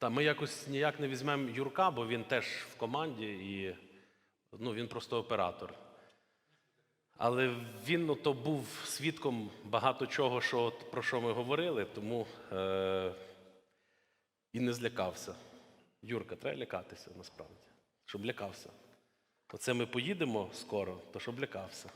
Та ми якось ніяк не візьмемо Юрка, бо він теж в команді і ну, він просто оператор. Але він ну, то був свідком багато чого, що, про що ми говорили, тому е- і не злякався. Юрка, треба лякатися насправді, щоб лякався. Оце ми поїдемо скоро, то щоб лякався.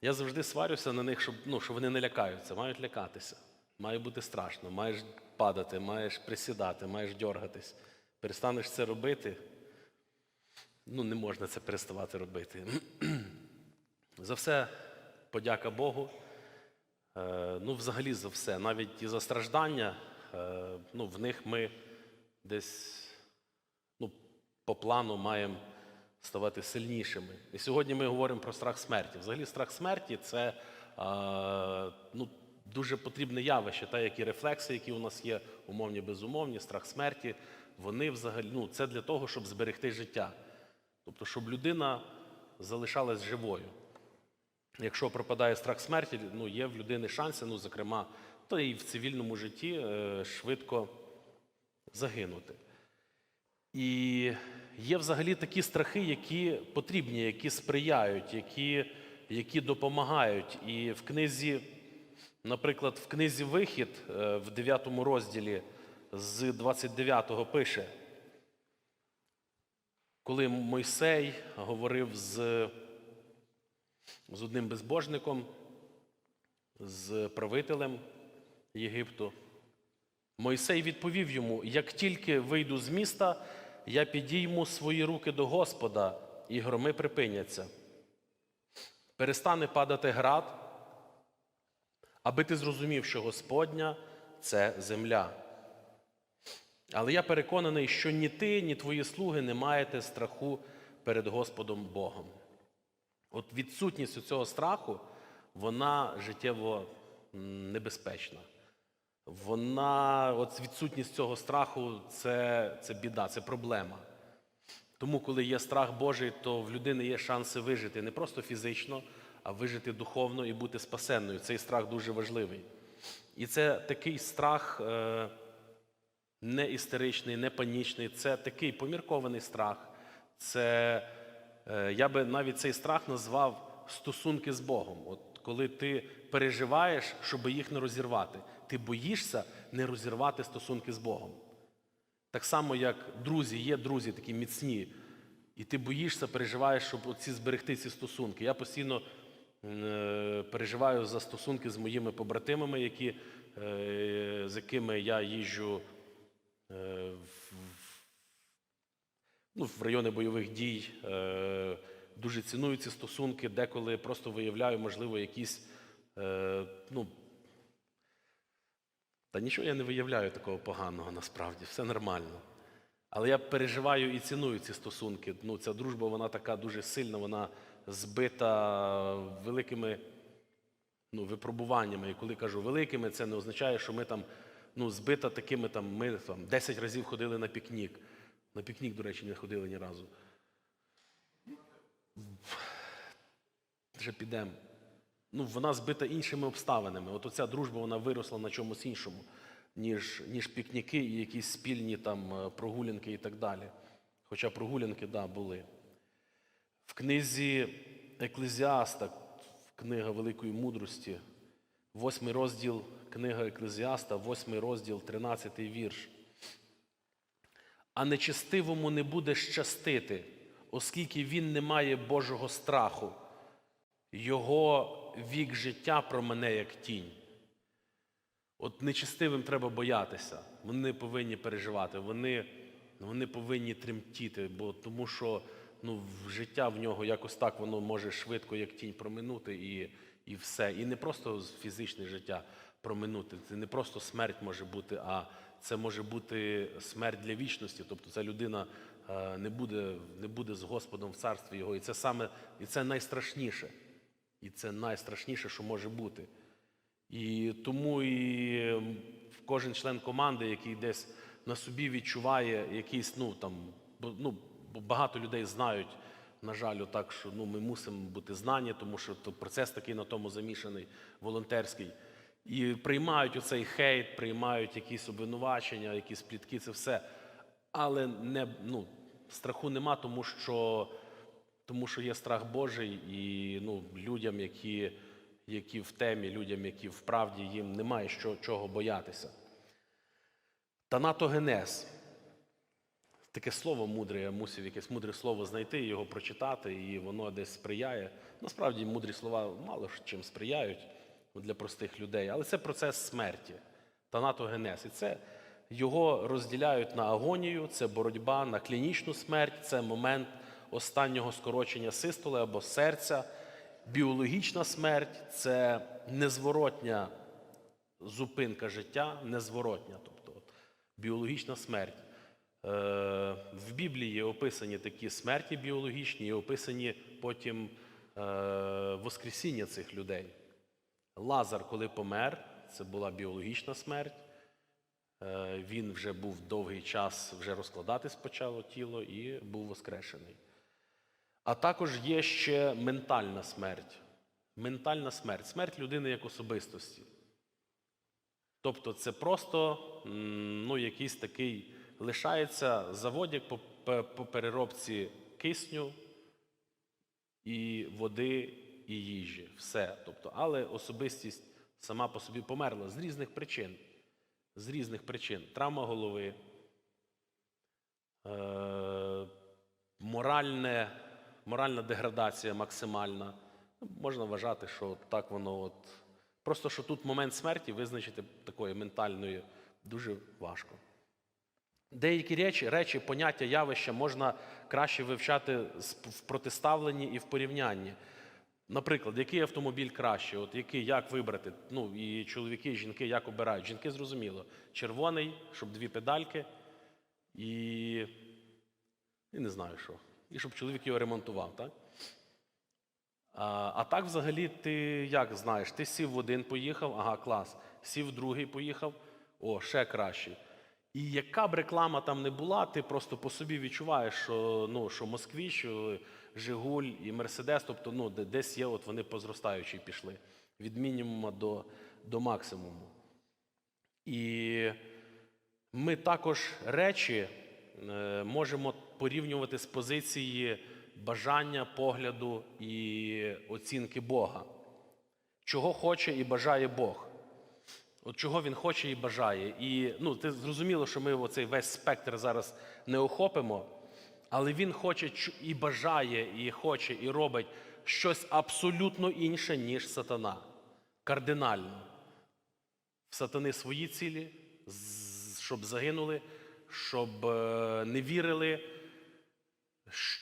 Я завжди сварюся на них, щоб, ну, що вони не лякаються, мають лякатися. Має бути страшно, маєш падати, маєш присідати, маєш дьоргатись. Перестанеш це робити, ну не можна це переставати робити. за все подяка Богу. Е, ну, взагалі за все, навіть і за страждання, е, ну, в них ми десь ну, по плану маємо ставати сильнішими. І сьогодні ми говоримо про страх смерті. Взагалі, страх смерті це е, ну, дуже потрібне явище, так як і рефлекси, які у нас є, умовні, безумовні, страх смерті, вони взагалі ну, це для того, щоб зберегти життя. Тобто, щоб людина залишалась живою. Якщо пропадає страх смерті, ну, є в людини шанси, ну, зокрема, то і в цивільному житті е, швидко загинути. І є взагалі такі страхи, які потрібні, які сприяють, які, які допомагають. І в книзі, наприклад, в книзі Вихід е, в 9 розділі з 29-го пише, коли Мойсей говорив з, з одним безбожником, з правителем Єгипту, Мойсей відповів йому: як тільки вийду з міста, я підійму свої руки до Господа, і громи припиняться. Перестане падати град, аби ти зрозумів, що Господня це земля. Але я переконаний, що ні ти, ні твої слуги не маєте страху перед Господом Богом. От відсутність цього страху, вона життєво небезпечна. Вона, от відсутність цього страху це, це біда, це проблема. Тому, коли є страх Божий, то в людини є шанси вижити не просто фізично, а вижити духовно і бути спасенною. Цей страх дуже важливий. І це такий страх е, не істеричний, не панічний, це такий поміркований страх. Це, е, я би навіть цей страх назвав стосунки з Богом. От коли ти переживаєш, щоб їх не розірвати, ти боїшся не розірвати стосунки з Богом. Так само, як друзі, є друзі такі міцні, і ти боїшся, переживаєш, щоб оці зберегти ці стосунки. Я постійно переживаю за стосунки з моїми побратимами, які, е, з якими я їжджу е, в, ну, в райони бойових дій. Е, дуже ціную ці стосунки, деколи просто виявляю, можливо, якісь. Е, ну, та нічого я не виявляю такого поганого насправді, все нормально. Але я переживаю і ціную ці стосунки. Ну, ця дружба, вона така дуже сильна, вона збита великими ну, випробуваннями. І коли кажу великими, це не означає, що ми там ну, збита такими там, ми там 10 разів ходили на пікнік. На пікнік, до речі, не ходили ні разу. Вже підемо. Ну, вона збита іншими обставинами. От оця дружба вона виросла на чомусь іншому, ніж, ніж пікніки і якісь спільні там е, прогулянки і так далі. Хоча прогулянки, да, були. В книзі Еклезіаста, книга Великої мудрості, восьмий розділ книга Еклезіаста, восьмий розділ, 13 вірш. А нечестивому не буде щастити, оскільки він не має Божого страху. Його вік життя промене як тінь. От нечестивим треба боятися. Вони повинні переживати, вони, вони повинні тремтіти, бо тому що ну, життя в нього якось так воно може швидко, як тінь проминути, і, і все. І не просто фізичне життя проминути. Це не просто смерть може бути, а це може бути смерть для вічності. Тобто ця людина е, не буде, не буде з Господом в царстві його. І це саме і це найстрашніше. І це найстрашніше, що може бути. І тому і кожен член команди, який десь на собі відчуває якийсь, ну там, ну, багато людей знають, на жаль, так, що ну, ми мусимо бути знані, тому що то процес такий на тому замішаний, волонтерський. і приймають оцей хейт, приймають якісь обвинувачення, якісь плітки, це все. Але не, ну, страху нема, тому що, тому що є страх Божий, і ну, людям, які, які в темі, людям, які в правді, їм немає що, чого боятися. Танатогенез. Таке слово мудре, я мусив якесь мудре слово знайти, його прочитати, і воно десь сприяє. Насправді мудрі слова мало чим сприяють для простих людей, але це процес смерті, танатогенез. І це його розділяють на агонію, це боротьба на клінічну смерть, це момент останнього скорочення систоли або серця, біологічна смерть це незворотня зупинка життя, незворотня, тобто біологічна смерть. Е, В Біблії описані такі смерті біологічні, і описані потім е, воскресіння цих людей. Лазар, коли помер, це була біологічна смерть. Е, Він вже був довгий час, вже розкладатись почало тіло і був воскрешений. А також є ще ментальна смерть. Ментальна смерть смерть людини як особистості. Тобто це просто ну, якийсь такий лишається заводик по, переробці кисню і води і їжі. Все. Тобто, але особистість сама по собі померла з різних причин. З різних причин. Травма голови, е, моральне, моральна деградація максимальна. Можна вважати, що так воно от. Просто що тут момент смерті визначити такої ментальної дуже важко. Деякі речі, речі, поняття, явища можна краще вивчати в протиставленні і в порівнянні. Наприклад, який автомобіль краще, от який, як вибрати? Ну, і чоловіки, і жінки як обирають. Жінки зрозуміло. Червоний, щоб дві педальки, і, і не знаю що. І щоб чоловік його ремонтував, так? А, а так, взагалі, ти як знаєш? Ти сів в один, поїхав, ага, клас. Сів в другий, поїхав, о, ще краще. І яка б реклама там не була, ти просто по собі відчуваєш, що, ну, що Москвіч, що Жигуль і Мерседес, тобто ну, десь є, от вони позростаючі пішли від мінімума до, до максимуму. І ми також речі е, можемо порівнювати з позиції бажання, погляду і оцінки Бога. Чого хоче і бажає Бог. От чого він хоче і бажає. І ну, ти зрозуміло, що ми оцей весь спектр зараз не охопимо, але він хоче і бажає, і хоче, і робить щось абсолютно інше, ніж сатана. Кардинально. В сатани свої цілі, щоб загинули, щоб е, не вірили,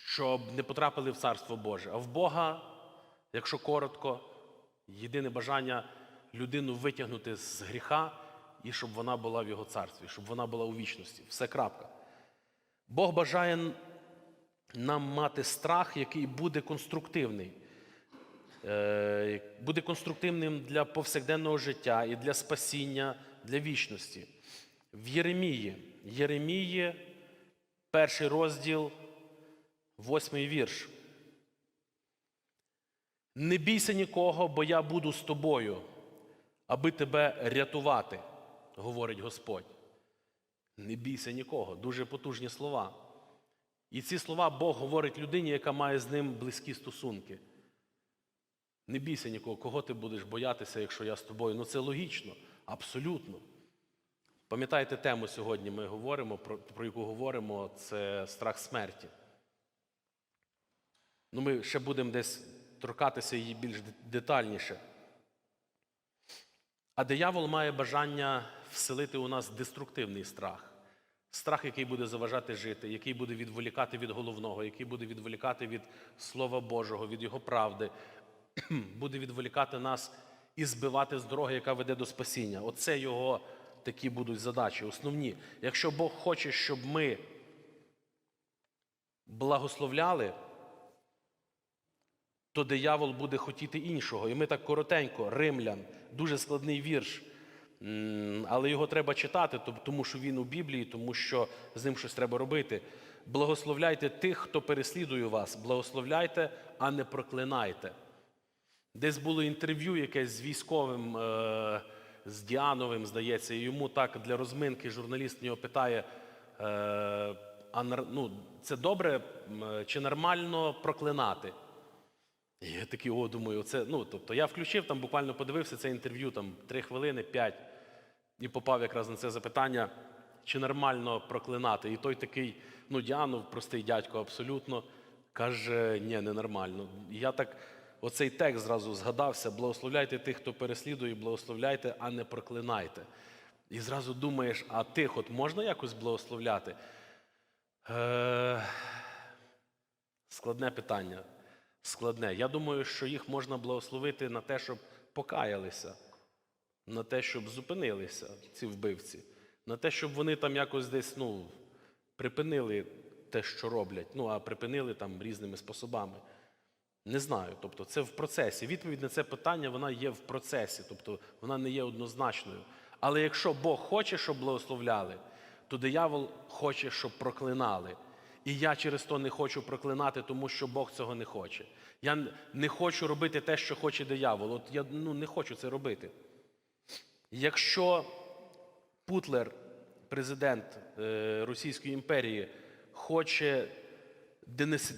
щоб не потрапили в Царство Боже. А в Бога, якщо коротко, єдине бажання людину витягнути з гріха і щоб вона була в його царстві, щоб вона була у вічності. Все крапка. Бог бажає нам мати страх, який буде конструктивний. Е, Буде конструктивним для повсякденного життя і для спасіння, для вічності. В Єремії, Єремії, перший розділ, восьмий вірш. Не бійся нікого, бо я буду з тобою, аби тебе рятувати, говорить Господь. Не бійся нікого. Дуже потужні слова. І ці слова Бог говорить людині, яка має з ним близькі стосунки. Не бійся нікого, кого ти будеш боятися, якщо я з тобою. Ну це логічно, абсолютно. Пам'ятаєте тему сьогодні ми говоримо, про, про яку говоримо, це страх смерті. Ну, ми ще будемо десь торкатися її більш детальніше. А диявол має бажання вселити у нас деструктивний страх. Страх, який буде заважати жити, який буде відволікати від головного, який буде відволікати від Слова Божого, від Його правди, буде відволікати нас і збивати з дороги, яка веде до спасіння. Оце його такі будуть задачі, основні. Якщо Бог хоче, щоб ми благословляли, то диявол буде хотіти іншого. І ми так коротенько, римлян, дуже складний вірш. Але його треба читати, тому що він у Біблії, тому що з ним щось треба робити. Благословляйте тих, хто переслідує вас. Благословляйте, а не проклинайте. Десь було інтерв'ю якесь з військовим, е, з Діановим, здається, і йому так для розминки журналіст нього питає: е, а ну, це добре чи нормально проклинати? І я такий, о, думаю, це, ну, тобто я включив, там буквально подивився це інтерв'ю, там три хвилини, п'ять, і попав якраз на це запитання, чи нормально проклинати. І той такий, ну, Діанов, простий дядько, абсолютно, каже, ні, ненормально. І я так, оцей текст зразу згадався: благословляйте тих, хто переслідує, благословляйте, а не проклинайте. І зразу думаєш, а тих от можна якось благословляти? Е, Складне питання. Складне. Я думаю, що їх можна благословити на те, щоб покаялися, на те, щоб зупинилися ці вбивці, на те, щоб вони там якось десь ну, припинили те, що роблять, ну а припинили там різними способами. Не знаю. Тобто це в процесі. Відповідь на це питання вона є в процесі, тобто вона не є однозначною. Але якщо Бог хоче, щоб благословляли, то диявол хоче, щоб проклинали. І я через то не хочу проклинати, тому що Бог цього не хоче. Я не хочу робити те, що хоче диявол. От я ну, не хочу це робити. Якщо Путлер, президент е, Російської імперії, хоче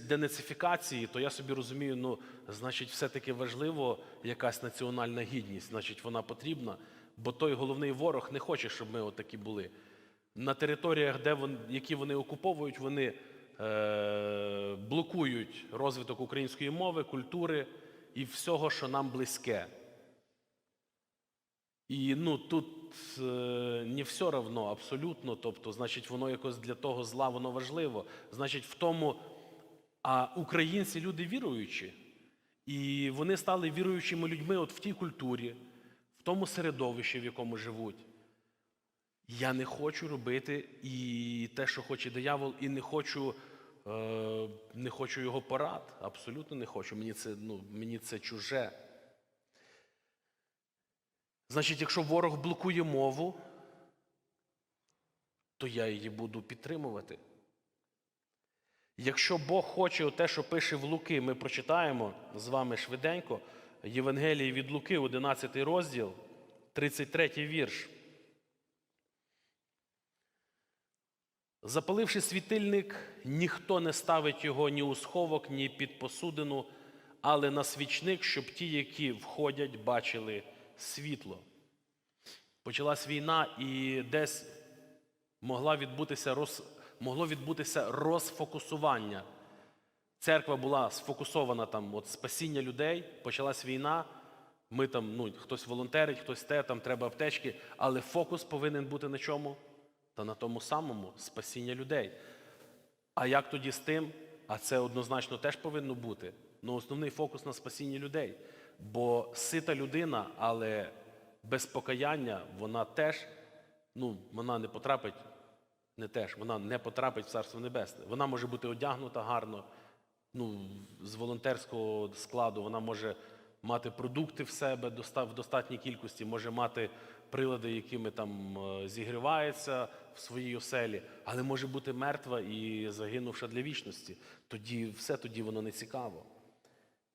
денацифікації, то я собі розумію, ну, значить, все-таки важливо якась національна гідність, значить, вона потрібна, бо той головний ворог не хоче, щоб ми отакі були. На територіях, де вон, які вони окуповують, вони блокують розвиток української мови, культури і всього, що нам близьке. І ну тут е, не все равно абсолютно. Тобто, значить, воно якось для того зла воно важливо. Значить, в тому, а українці люди віруючі, і вони стали віруючими людьми от в тій культурі, в тому середовищі, в якому живуть. Я не хочу робити і те, що хоче диявол, і не хочу, е, не хочу його порад. Абсолютно не хочу. Мені це, ну, мені це чуже. Значить, якщо ворог блокує мову, то я її буду підтримувати. Якщо Бог хоче те, що пише в Луки, ми прочитаємо з вами швиденько Євангелії від Луки, 11 розділ, 33 вірш. Запаливши світильник, ніхто не ставить його ні у сховок, ні під посудину, але на свічник, щоб ті, які входять, бачили світло. Почалась війна, і десь могла відбутися роз... могло відбутися розфокусування. Церква була сфокусована там, от спасіння людей, почалась війна. Ми там, ну, хтось волонтерить, хтось те, там треба аптечки, але фокус повинен бути на чому? Та на тому самому спасіння людей. А як тоді з тим? А це однозначно теж повинно бути. Ну, основний фокус на спасінні людей. Бо сита людина, але без покаяння вона теж, ну, вона не потрапить, не теж, вона не потрапить в Царство Небесне. Вона може бути одягнута гарно, ну, з волонтерського складу, вона може мати продукти в себе в достатній кількості, може мати прилади, якими там е, зігрівається в своїй оселі, але може бути мертва і загинувша для вічності. Тоді все тоді воно не цікаво.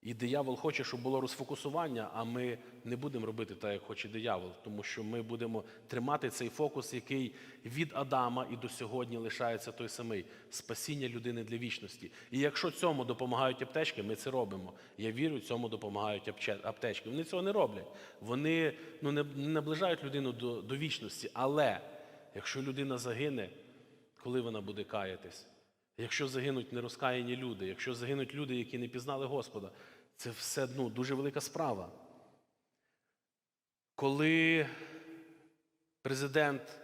І диявол хоче, щоб було розфокусування, а ми не будемо робити так, як хоче диявол, тому що ми будемо тримати цей фокус, який від Адама і до сьогодні лишається той самий спасіння людини для вічності. І якщо цьому допомагають аптечки, ми це робимо. Я вірю, цьому допомагають аптечки. Вони цього не роблять. Вони ну, не наближають людину до, до вічності. Але якщо людина загине, коли вона буде каятись? Якщо загинуть нерозкаяні люди, якщо загинуть люди, які не пізнали Господа, це все ну, дуже велика справа. Коли президент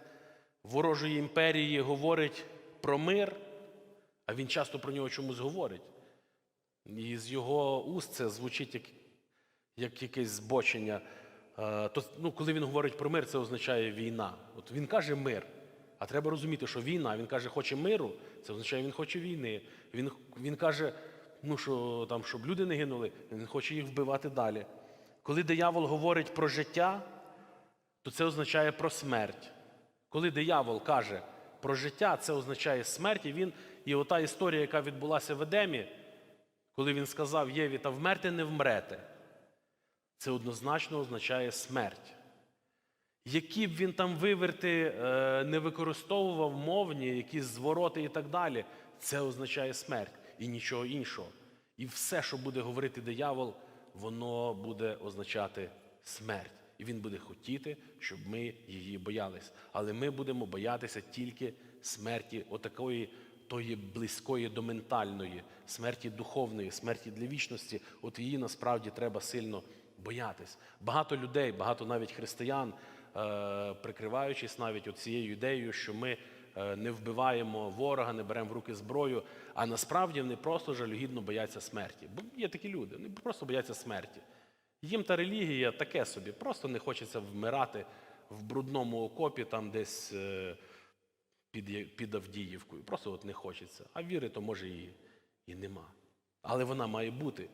ворожої імперії говорить про мир, а він часто про нього чомусь говорить, і з його уст це звучить як, як якесь збочення. Е, То, ну, коли він говорить про мир, це означає війна. От він каже мир. А треба розуміти, що війна, він каже, хоче миру, це означає, він хоче війни. Він, він каже, ну, що, там, щоб люди не гинули, він хоче їх вбивати далі. Коли диявол говорить про життя, то це означає про смерть. Коли диявол каже про життя, це означає смерть. І він, і ота історія, яка відбулася в Едемі, коли він сказав Єві, та вмерти не вмрете, це однозначно означає смерть. Які б він там виверти е, не використовував мовні, якісь звороти і так далі, це означає смерть і нічого іншого. І все, що буде говорити диявол, воно буде означати смерть. І він буде хотіти, щоб ми її боялись. Але ми будемо боятися тільки смерті, отакої тої близької до ментальної, смерті духовної, смерті для вічності. От її насправді треба сильно боятись. Багато людей, багато навіть християн, е, прикриваючись навіть цією ідеєю, що ми е, не вбиваємо ворога, не беремо в руки зброю, а насправді вони просто жалюгідно бояться смерті. Бо є такі люди, вони просто бояться смерті. Їм та релігія таке собі, просто не хочеться вмирати в брудному окопі, там десь е, під, під Авдіївкою. Просто от не хочеться. А віри то може і, і нема. Але вона має бути.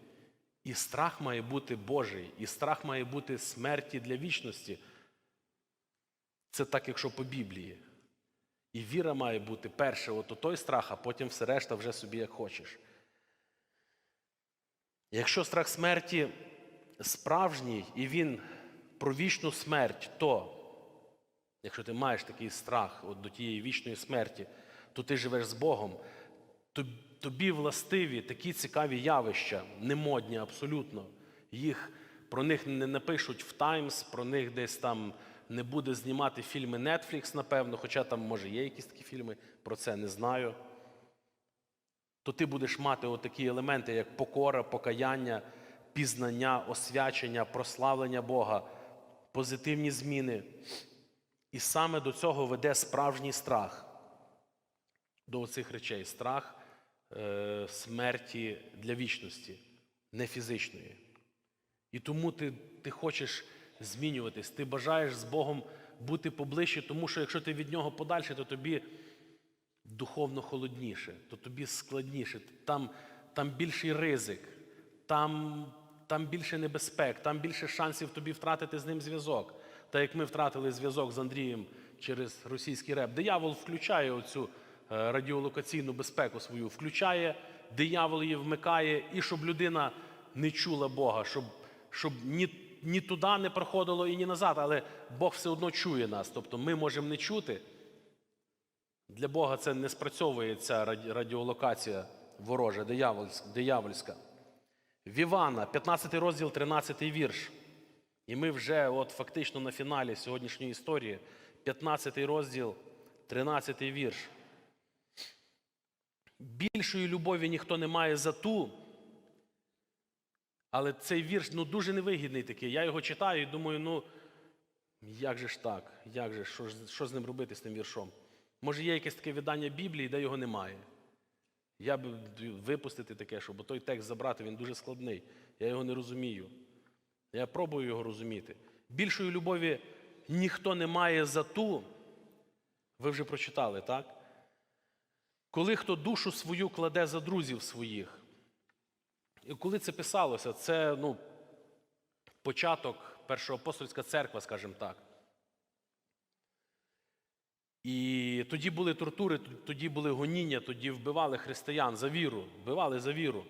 І страх має бути Божий, і страх має бути смерті для вічності. Це так, якщо по Біблії. І віра має бути перше, от той страх, а потім все решта вже собі як хочеш. Якщо страх смерті справжній і він про вічну смерть, то якщо ти маєш такий страх от до тієї вічної смерті, то ти живеш з Богом, то- тобі властиві такі цікаві явища, немодні абсолютно. Їх, про них не напишуть в Таймс, про них десь там не буде знімати фільми Netflix, напевно, хоча там, може, є якісь такі фільми, про це не знаю. То ти будеш мати отакі елементи, як покора, покаяння, пізнання, освячення, прославлення Бога, позитивні зміни. І саме до цього веде справжній страх до цих речей. Страх смерті для вічності, не фізичної. І тому ти, ти хочеш змінюватись, ти бажаєш з Богом бути поближче, тому що якщо ти від нього подальше, то тобі духовно холодніше, то тобі складніше, там, там більший ризик, там, там більше небезпек, там більше шансів тобі втратити з ним зв'язок. Та як ми втратили зв'язок з Андрієм через російський реп, диявол включає оцю е, радіолокаційну безпеку свою, включає, диявол її вмикає, і щоб людина не чула Бога, щоб, щоб ні, ні туди не проходило і ні назад, але Бог все одно чує нас. Тобто ми можемо не чути. Для Бога це не спрацьовує ця радіолокація ворожа, диявольська. диявольська. В Івана, 15 розділ, 13 вірш. І ми вже от фактично на фіналі сьогоднішньої історії, 15 розділ, 13 вірш. Більшої любові ніхто не має за ту. Але цей вірш ну, дуже невигідний такий. Я його читаю і думаю, ну як же ж так? Як же, що, що з ним робити з тим віршом? Може, є якесь таке видання Біблії, де його немає. Я б випустити таке, щоб той текст забрати, він дуже складний. Я його не розумію. Я пробую його розуміти. Більшої любові ніхто не має за ту. Ви вже прочитали, так? Коли хто душу свою кладе за друзів своїх. І коли це писалося, це ну, початок першоапостольська церква, скажімо так. І тоді були тортури, тоді були гоніння, тоді вбивали християн за віру, вбивали за віру.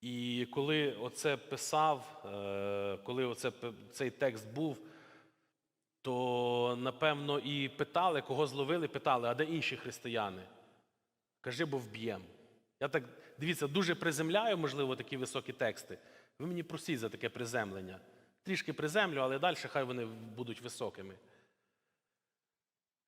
І коли оце писав, е, коли оце, цей текст був, то напевно і питали, кого зловили, питали, а де інші християни? Кажи, бо вб'єм. Я так, дивіться, дуже приземляю, можливо, такі високі тексти. Ви мені простіть за таке приземлення. Трішки приземлю, але далі хай вони будуть високими.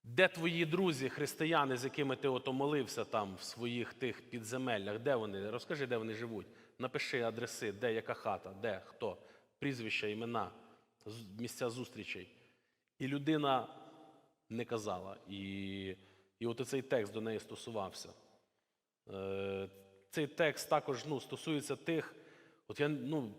Де твої друзі, християни, з якими ти ото молився там в своїх тих підземеллях? Де вони? Розкажи, де вони живуть. Напиши адреси, де яка хата, де, хто, прізвища, імена, місця зустрічей. І людина не казала. І, і от цей текст до неї стосувався. Е, Цей текст також ну, стосується тих, от я, ну,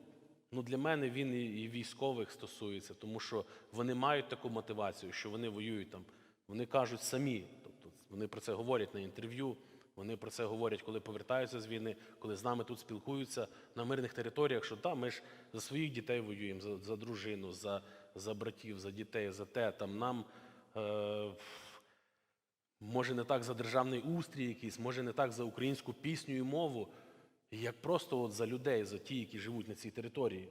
ну для мене він і, і військових стосується, тому що вони мають таку мотивацію, що вони воюють там. Вони кажуть самі, тобто вони про це говорять на інтерв'ю, вони про це говорять, коли повертаються з війни, коли з нами тут спілкуються на мирних територіях, що та, ми ж за своїх дітей воюємо, за, за дружину, за, за братів, за дітей, за те. Там нам е, може не так за державний устрій якийсь, може не так за українську пісню і мову, як просто от за людей, за ті, які живуть на цій території.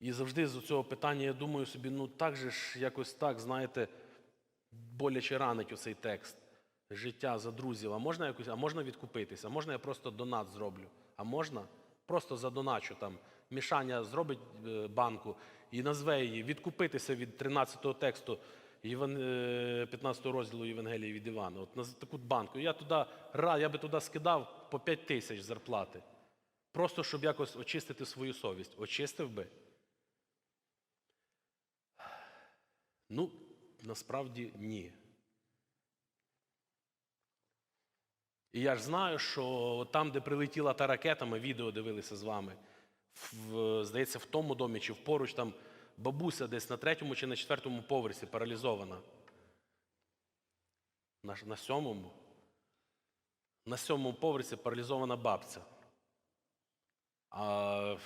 І завжди з цього питання я думаю собі, ну так же ж якось так, знаєте, боляче ранить оцей текст. Життя за друзів. А можна якось, а можна відкупитися? А можна я просто донат зроблю? А можна? Просто задоначу там. Мішання зробить е, банку і назве її відкупитися від 13-го тексту Єван... е, 15 розділу Євангелії від Івана. От на таку банку. Я туди я би туди скидав по 5 тисяч зарплати. Просто щоб якось очистити свою совість. Очистив би. Ну, насправді ні. І я ж знаю, що там, де прилетіла та ракета, ми відео дивилися з вами. В, здається, в тому домі чи поруч там бабуся десь на третьому чи на четвертому поверсі паралізована. На, на сьомому. На сьомому поверсі паралізована бабця. А,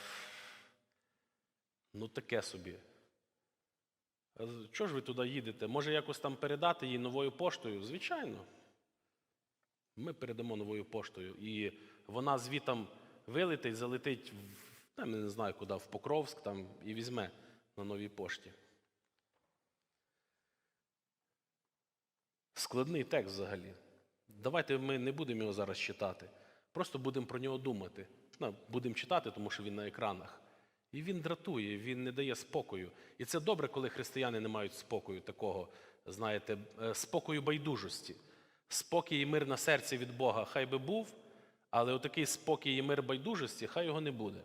ну, таке собі. Чого ж ви туди їдете? Може, якось там передати їй новою поштою? Звичайно. Ми передамо новою поштою. І вона звітом вилетить, залетить в, там, я не знаю куди, в Покровськ там, і візьме на новій пошті. Складний текст взагалі. Давайте ми не будемо його зараз читати. Просто будемо про нього думати. Ну, будемо читати, тому що він на екранах. І він дратує, він не дає спокою. І це добре, коли християни не мають спокою такого, знаєте, е, спокою байдужості. Спокій і мир на серці від Бога хай би був, але отакий спокій і мир байдужості, хай його не буде.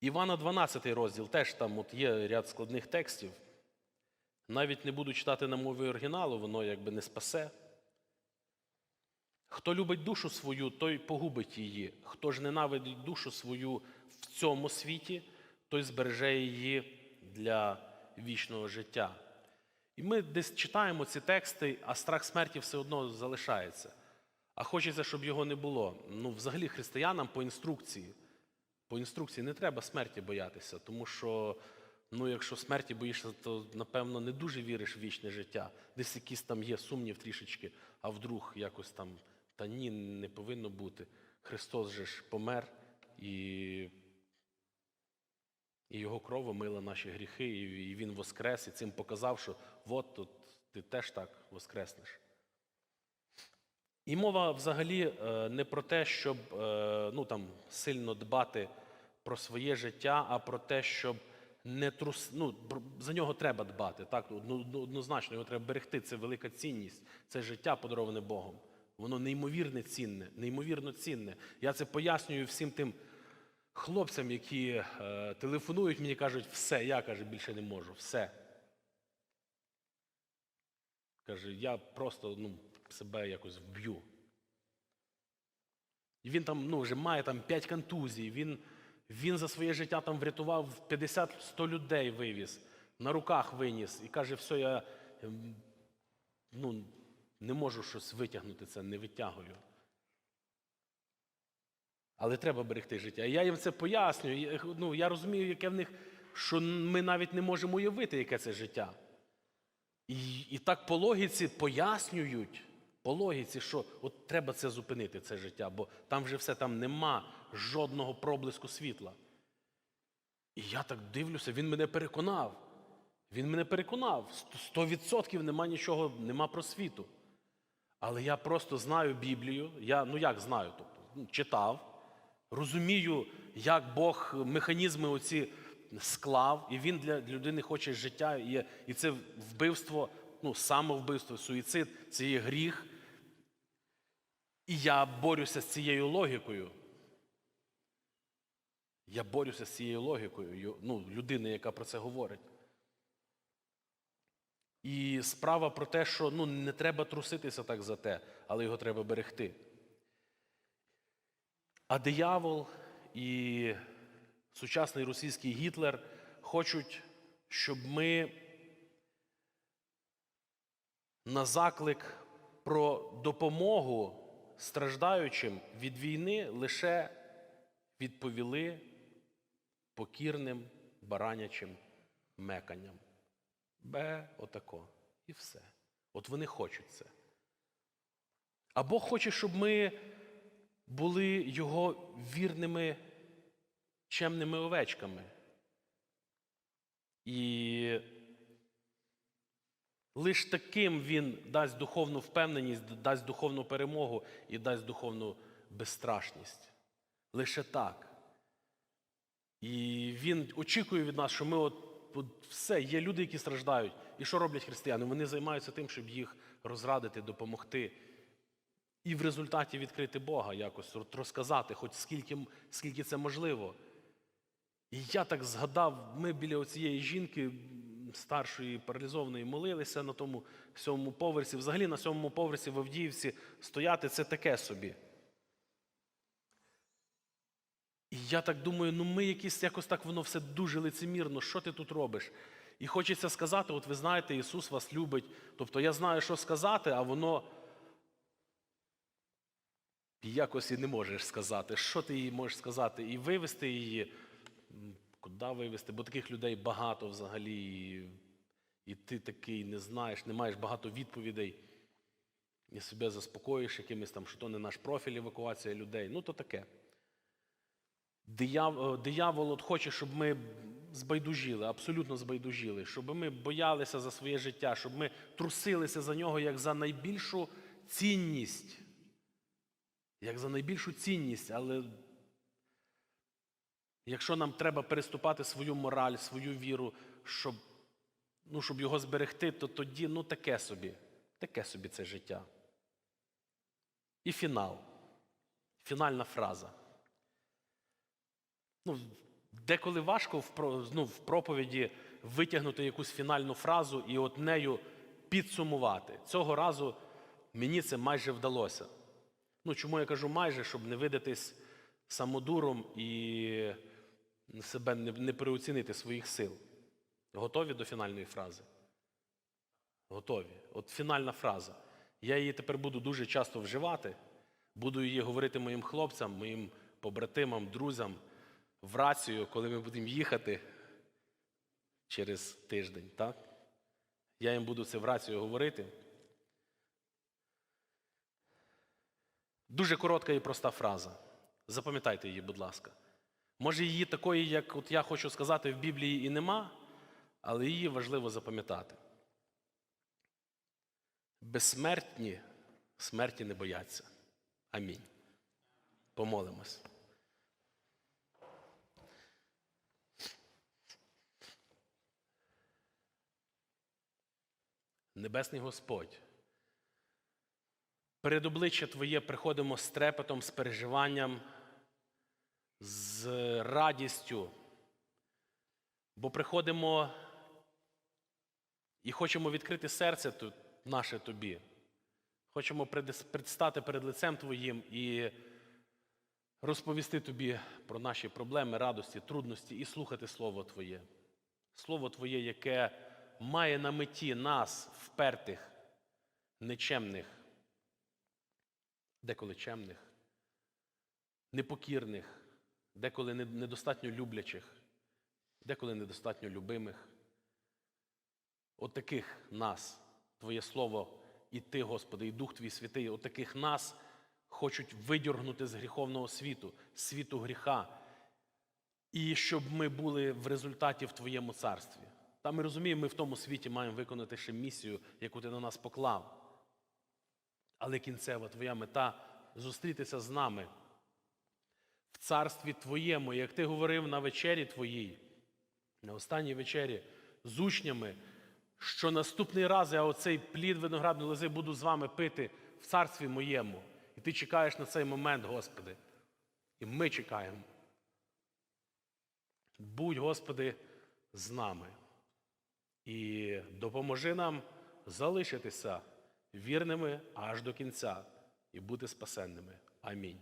Івана 12 розділ теж там от є ряд складних текстів. Навіть не буду читати на мові оригіналу, воно якби не спасе. Хто любить душу свою, той погубить її. Хто ж ненавидить душу свою в цьому світі, той збереже її для вічного життя. І ми десь читаємо ці тексти, а страх смерті все одно залишається. А хочеться, щоб його не було. Ну, взагалі, християнам по інструкції. По інструкції не треба смерті боятися, тому що, ну, якщо смерті боїшся, то напевно не дуже віриш в вічне життя. Десь якийсь там є сумнів трішечки, а вдруг якось там, та ні, не повинно бути. Христос же ж помер і і його кров омила наші гріхи, і він воскрес, і цим показав, що от тут ти теж так воскреснеш. І мова взагалі е, не про те, щоб е, ну, там, сильно дбати про своє життя, а про те, щоб не трус... ну, за нього треба дбати. Так? Ну, ну, Однозначно, його треба берегти. Це велика цінність, це життя, подароване Богом. Воно неймовірне цінне, неймовірно цінне. Я це пояснюю всім тим хлопцям, які е, телефонують, мені кажуть, все, я каже, більше не можу, все. Каже, я просто ну, себе якось вб'ю. І він там ну, вже має там 5 контузій, він, він за своє життя там врятував 50-100 людей вивіз, на руках виніс. І каже, все, я ем, ну, не можу щось витягнути це, не витягую. Але треба берегти життя. І я їм це пояснюю. Ну, я розумію, яке в них, що ми навіть не можемо уявити, яке це життя. І, і так по логіці пояснюють, по логіці, що от треба це зупинити, це життя, бо там вже все там нема жодного проблиску світла. І я так дивлюся, він мене переконав. Він мене переконав. Сто відсотків нема нічого, нема просвіту. Але я просто знаю Біблію. Я, ну як знаю, тобто, ну, читав, розумію, як Бог механізми оці склав, і він для людини хоче життя, і, і це вбивство, ну, самовбивство, суїцид, це є гріх. І я борюся з цією логікою. Я борюся з цією логікою ну, людини, яка про це говорить. І справа про те, що ну, не треба труситися так за те, але його треба берегти. А диявол і сучасний російський Гітлер хочуть, щоб ми на заклик про допомогу страждаючим від війни лише відповіли покірним баранячим меканням. Бе, отако. І все. От вони хочуть це. А Бог хоче, щоб ми були його вірними чемними овечками. І лише таким він дасть духовну впевненість, дасть духовну перемогу і дасть духовну безстрашність. Лише так. І він очікує від нас, що ми от, от все, є люди, які страждають. І що роблять християни? Вони займаються тим, щоб їх розрадити, допомогти. І в результаті відкрити Бога якось, розказати, хоч скільки, скільки це можливо. І я так згадав, ми біля цієї жінки старшої паралізованої молилися на тому сьомому поверсі. Взагалі на сьомому поверсі в Авдіївці стояти це таке собі. І я так думаю, ну ми якісь якось так воно все дуже лицемірно. Що ти тут робиш? І хочеться сказати: от ви знаєте, Ісус вас любить. Тобто я знаю, що сказати, а воно якось і не можеш сказати. Що ти їй можеш сказати? І вивести її. Куди вивести? Бо таких людей багато взагалі. І, ти такий не знаєш, не маєш багато відповідей. І себе заспокоїш якимось там, що то не наш профіль евакуація людей. Ну, то таке. Диявол, диявол от хоче, щоб ми збайдужили, абсолютно збайдужили, щоб ми боялися за своє життя, щоб ми трусилися за нього як за найбільшу цінність. Як за найбільшу цінність, але якщо нам треба переступати свою мораль, свою віру, щоб, ну, щоб його зберегти, то тоді ну таке собі, таке собі це життя. І фінал. Фінальна фраза. Ну, деколи важко в, ну, в проповіді витягнути якусь фінальну фразу і от нею підсумувати. Цього разу мені це майже вдалося. Ну, чому я кажу майже, щоб не видатись самодуром і себе не, переоцінити своїх сил. Готові до фінальної фрази? Готові. От фінальна фраза. Я її тепер буду дуже часто вживати, буду її говорити моїм хлопцям, моїм побратимам, друзям в рацію, коли ми будемо їхати через тиждень. Так? Я їм буду це в рацію говорити. Дуже коротка і проста фраза. Запам'ятайте її, будь ласка. Може, її такої, як от я хочу сказати, в Біблії і нема, але її важливо запам'ятати. Безсмертні смерті не бояться. Амінь. Помолимось. Небесний Господь, перед обличчя Твоє приходимо з трепетом, з переживанням, з радістю, бо приходимо і хочемо відкрити серце наше Тобі. Хочемо предстати перед лицем Твоїм і розповісти Тобі про наші проблеми, радості, трудності і слухати Слово Твоє. Слово Твоє, яке має на меті нас, впертих, нечемних, деколи чемних, непокірних, деколи недостатньо люблячих, деколи недостатньо любимих. От таких нас, Твоє Слово, і Ти, Господи, і Дух Твій Святий, от таких нас хочуть видіргнути з гріховного світу, світу гріха, і щоб ми були в результаті в Твоєму царстві. Та ми розуміємо, ми в тому світі маємо виконати ще місію, яку ти на нас поклав. Але кінцева твоя мета зустрітися з нами царстві Твоєму, як ти говорив на вечері Твоїй, на останній вечері з учнями, що наступний раз я оцей плід виноградної лози буду з вами пити в царстві моєму. І ти чекаєш на цей момент, Господи. І ми чекаємо. Будь, Господи, з нами. І допоможи нам залишитися вірними аж до кінця і бути спасенними. Амінь.